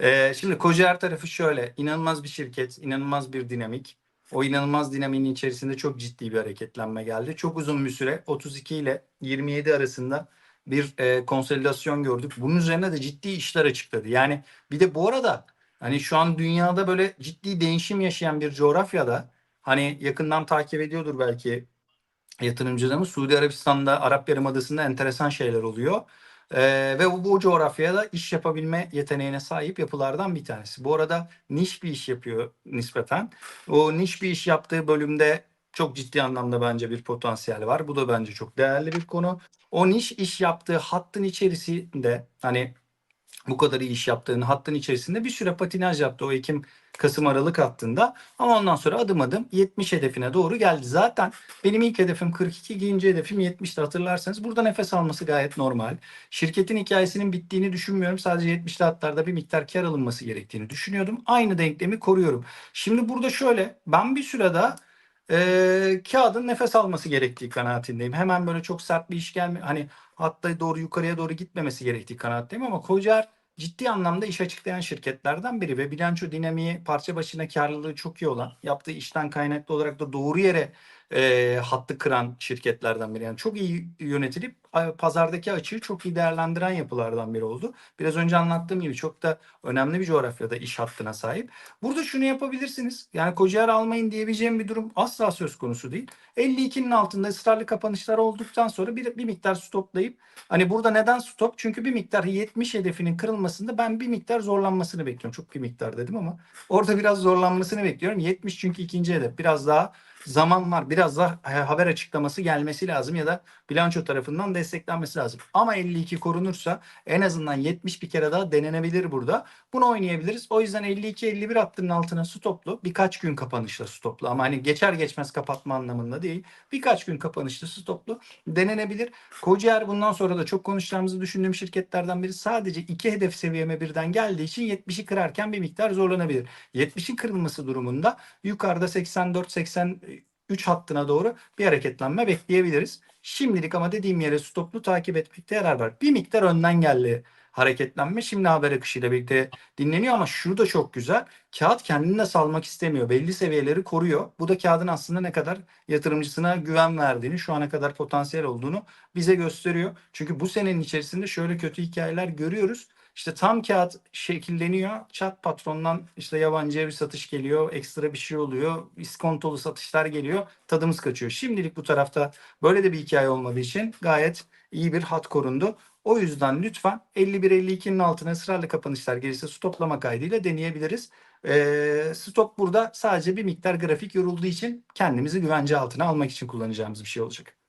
Ee, şimdi Kocaer tarafı şöyle. inanılmaz bir şirket, inanılmaz bir dinamik. O inanılmaz dinamiğin içerisinde çok ciddi bir hareketlenme geldi. Çok uzun bir süre 32 ile 27 arasında bir e, konsolidasyon gördük. Bunun üzerine de ciddi işler açıkladı. Yani bir de bu arada hani şu an dünyada böyle ciddi değişim yaşayan bir coğrafyada hani yakından takip ediyordur belki yatırımcılarımız Suudi Arabistan'da Arap Yarımadası'nda enteresan şeyler oluyor. Ee, ve bu, bu coğrafyada iş yapabilme yeteneğine sahip yapılardan bir tanesi. Bu arada niş bir iş yapıyor nispeten. O niş bir iş yaptığı bölümde çok ciddi anlamda bence bir potansiyel var. Bu da bence çok değerli bir konu. O niş iş yaptığı hattın içerisinde hani bu kadar iyi iş yaptığını hattın içerisinde bir süre patinaj yaptı o Ekim Kasım Aralık hattında ama ondan sonra adım adım 70 hedefine doğru geldi. Zaten benim ilk hedefim 42, ikinci hedefim 70'ti hatırlarsanız. Burada nefes alması gayet normal. Şirketin hikayesinin bittiğini düşünmüyorum. Sadece 70'li hatlarda bir miktar kar alınması gerektiğini düşünüyordum. Aynı denklemi koruyorum. Şimdi burada şöyle ben bir sürede e, kağıdın nefes alması gerektiği kanaatindeyim. Hemen böyle çok sert bir iş gelme hani hatta doğru yukarıya doğru gitmemesi gerektiği kanaatteyim ama Kocaer ciddi anlamda iş açıklayan şirketlerden biri ve bilanço dinamiği parça başına karlılığı çok iyi olan yaptığı işten kaynaklı olarak da doğru yere e, hattı kıran şirketlerden biri. Yani çok iyi yönetilip pazardaki açığı çok iyi değerlendiren yapılardan biri oldu. Biraz önce anlattığım gibi çok da önemli bir coğrafyada iş hattına sahip. Burada şunu yapabilirsiniz. Yani Kocaer almayın diyebileceğim bir durum asla söz konusu değil. 52'nin altında ısrarlı kapanışlar olduktan sonra bir, bir miktar stoplayıp hani burada neden stop? Çünkü bir miktar 70 hedefinin kırılmasında ben bir miktar zorlanmasını bekliyorum. Çok bir miktar dedim ama orada biraz zorlanmasını bekliyorum. 70 çünkü ikinci hedef. Biraz daha zaman var. Biraz daha e, haber açıklaması gelmesi lazım ya da bilanço tarafından desteklenmesi lazım. Ama 52 korunursa en azından 70 bir kere daha denenebilir burada. Bunu oynayabiliriz. O yüzden 52-51 hattının altına stoplu. Birkaç gün kapanışla stoplu. Ama hani geçer geçmez kapatma anlamında değil. Birkaç gün kapanışla stoplu denenebilir. Kocaer bundan sonra da çok konuşacağımızı düşündüğüm şirketlerden biri. Sadece iki hedef seviyeme birden geldiği için 70'i kırarken bir miktar zorlanabilir. 70'in kırılması durumunda yukarıda 84-83 hattına doğru bir hareketlenme bekleyebiliriz. Şimdilik ama dediğim yere stoplu takip etmekte yarar var. Bir miktar önden geldi hareketlenme. Şimdi haber akışıyla birlikte dinleniyor ama şu da çok güzel. Kağıt kendini de salmak istemiyor. Belli seviyeleri koruyor. Bu da kağıdın aslında ne kadar yatırımcısına güven verdiğini, şu ana kadar potansiyel olduğunu bize gösteriyor. Çünkü bu senenin içerisinde şöyle kötü hikayeler görüyoruz. İşte tam kağıt şekilleniyor. Çat patrondan işte yabancıya bir satış geliyor. Ekstra bir şey oluyor. İskontolu satışlar geliyor. Tadımız kaçıyor. Şimdilik bu tarafta böyle de bir hikaye olmadığı için gayet iyi bir hat korundu. O yüzden lütfen 51-52'nin altına ısrarlı kapanışlar gelirse stoplama kaydıyla deneyebiliriz. Ee, stop burada sadece bir miktar grafik yorulduğu için kendimizi güvence altına almak için kullanacağımız bir şey olacak.